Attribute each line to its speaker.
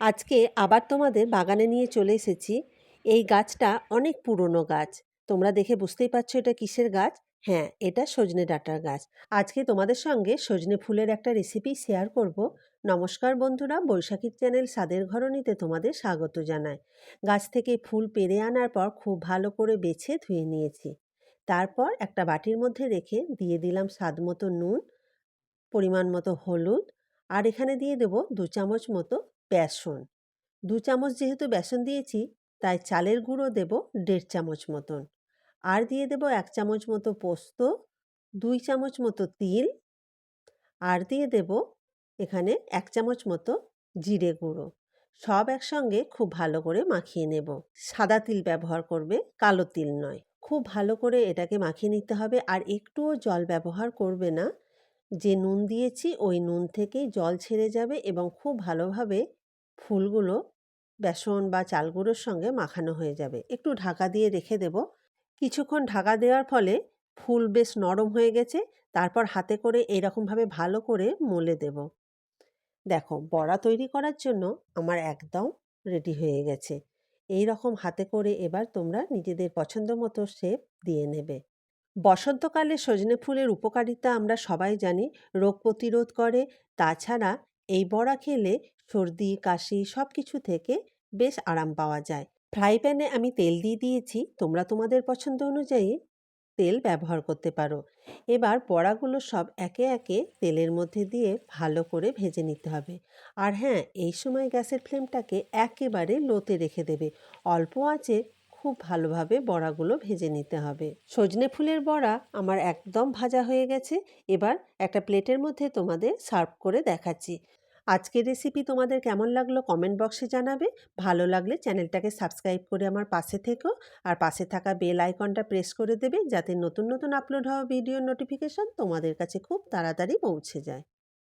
Speaker 1: আজকে আবার তোমাদের বাগানে নিয়ে চলে এসেছি। এই গাছটা অনেক পুরনো গাছ। তোমরা দেখে বুঝতেই পারছ এটা কিসের গাছ? হ্যাঁ এটা সজনে ডাঁটার গাছ। আজকে তোমাদের সঙ্গে সজনে ফুলের একটা রেসিপি শেয়ার করব। নমস্কার বন্ধুরা বৈশাখীর চ্যানেল স্বাদের ঘরণীতে তোমাদের স্বাগত জানাই। গাছ থেকে ফুল পেরে আনার পর খুব ভালো করে বেছে ধুয়ে নিয়েছি। তারপর একটা বাটির মধ্যে রেখে দিয়ে দিলাম স্বাদ মতো নুন, পরিমাণ মতো হলুদ, আর এখানে দিয়ে দেবো দু চামচ মতো বেসন। দু চামচ যেহেতু বেসন দিয়েছি, তাই চালের গুঁড়ো দেব দেড় চামচ মতন। আর দিয়ে দেব এক চামচ মতো পোস্ত, দুই চামচ মতো তিল। আর দিয়ে দেব এখানে এক চামচ মতো জিরে গুঁড়ো। সব একসঙ্গে খুব ভালো করে মাখিয়ে নেব। সাদা তিল ব্যবহার করবে, কালো তিল নয়। খুব ভালো করে এটাকে মাখিয়ে নিতে হবে। আর একটুও জল ব্যবহার করবে না। যে নুন দিয়েছি, ওই নুন থেকেই জল ছেড়ে যাবে এবং খুব ভালোভাবে ফুলগুলো বেসন বা চালগুলোর সঙ্গে মাখানো হয়ে যাবে। একটু ঢাকা দিয়ে রেখে দেব। কিছুক্ষণ ঢাকা দেওয়ার ফলে ফুল বেশ নরম হয়ে গেছে। তারপর হাতে করে এইরকমভাবে ভালো করে মলে দেব। দেখো, বড়া তৈরি করার জন্য আমার একদম রেডি হয়ে গেছে। এই রকম হাতে করে এবার তোমরা নিজেদের পছন্দ মতো শেপ দিয়ে নেবে। বসন্তকালে সজনে ফুলের উপকারিতা আমরা সবাই জানি। রোগ প্রতিরোধ করে। তাছাড়া এই বড়া খেলে সর্দি, কাশি সব কিছু থেকে বেশ আরাম পাওয়া যায়। ফ্রাই প্যানে আমি তেল দিয়ে দিয়েছি, তোমরা তোমাদের পছন্দ অনুযায়ী তেল ব্যবহার করতে পারো। এবার বড়াগুলো সব একে একে তেলের মধ্যে দিয়ে ভালো করে ভেজে নিতে হবে। আর হ্যাঁ এই সময় গ্যাসের ফ্লেমটাকে একেবারে লোতে রেখে দেবে। অল্প আঁচে খুব ভালোভাবে বড়াগুলো ভেজে নিতে হবে। সজনে ফুলের বড়া আমার একদম ভাজা হয়ে গেছে। এবার একটা প্লেটের মধ্যে তোমাদের সার্ভ করে দেখাচ্ছি। আজকের রেসিপি তোমাদের কেমন লাগল কমেন্ট বক্সে জানাবে। ভালো লাগলে চ্যানেলটাকে সাবস্ক্রাইব করে আমার পাশে থেকো। আর পাশে থাকা বেল আইকনটা প্রেস করে দেবে যাতে নতুন নতুন আপলোড হওয়া ভিডিওর নোটিফিকেশান তোমাদের কাছে খুব তাড়াতাড়ি পৌঁছে যায়।